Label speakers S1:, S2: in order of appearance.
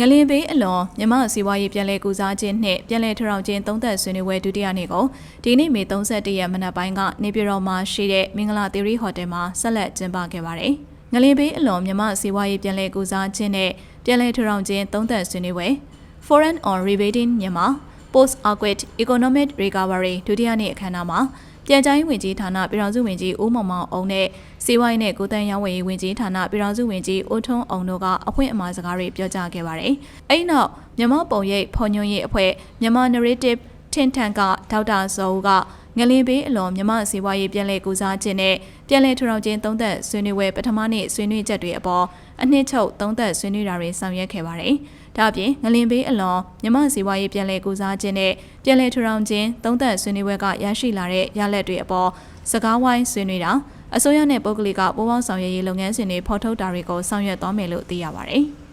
S1: ငလင်ဘေးအလွန်မြမစီးပွားရေးပြည်လဲကူစားခြင်းနှင့်ပြည်လဲထထောင်ခြင်းသုံးသက်ဆွေးနွေးပွဲဒုတိယနေ့ကိုဒီနေ့မေ31ရက်မနက်ပိုင်းကနေပြည်တော်မှာရှိတဲ့မင်္ဂလာသီရိဟိုတယ်မှာဆက်လက်ကျင်းပခဲ့ပါတယ်။ငလင်ဘေးအလွန်မြမစီးပွားရေးပြည်လဲကူစားခြင်းနဲ့ပြည်လဲထထောင်ခြင်းသုံးသက်ဆွေးနွေးပွဲ Foreign on Rebating မြန်မာ Post Acquit Economic Recovery ဒုတိယနေ့အခမ်းအနားမှာ ပြန်ကြားရေးဝန်ကြီးဌာနပြည်ထောင်စုဝန်ကြီးဦးမောင်မောင်အောင်နဲ့စီးပွားရေးနဲ့ကိုယ်တန်းရောင်းဝယ်ရေးဝန်ကြီးဌာနပြည်ထောင်စုဝန်ကြီးဦးထွန်းအောင်တို့ကအဖွင့်အမှာစကားတွေပြောကြားခဲ့ပါတယ်။အဲဒီနောက်မြန်မာပုံရိပ်ဖော်ညွှန်းရေးအဖွဲ့မြန်မာ Narrative ထင်ထန်ကဒေါက်တာဇော်ဦးက ငလင်ဘေးအလွန်မြမစီးပွားရေးပြည်လဲကူစားခြင်းနဲ့ပြည်လဲထူထောင်ခြင်းသုံးသက်ဆွေးနွေးပွဲပထမနေ့ဆွေးနွေးချက်တွေအပေါ်အနှစ်ချုပ်သုံးသက်ဆွေးနွေးတာတွေဆောင်ရွက်ခဲ့ပါတယ်။ဒါ့အပြင်ငလင်ဘေးအလွန်မြမစီးပွားရေးပြည်လဲကူစားခြင်းနဲ့ပြည်လဲထူထောင်ခြင်းသုံးသက်ဆွေးနွေးပွဲကရရှိလာတဲ့ရလဒ်တွေအပေါ်စကားဝိုင်းဆွေးနွေးတာအစိုးရနဲ့ပုဂ္ဂလိကပူးပေါင်းဆောင်ရွက်ရေးလုပ်ငန်းစဉ်တွေဖော်ထုတ်တာတွေကိုဆောင်ရွက်သွားမယ်လို့သိရပါတယ်။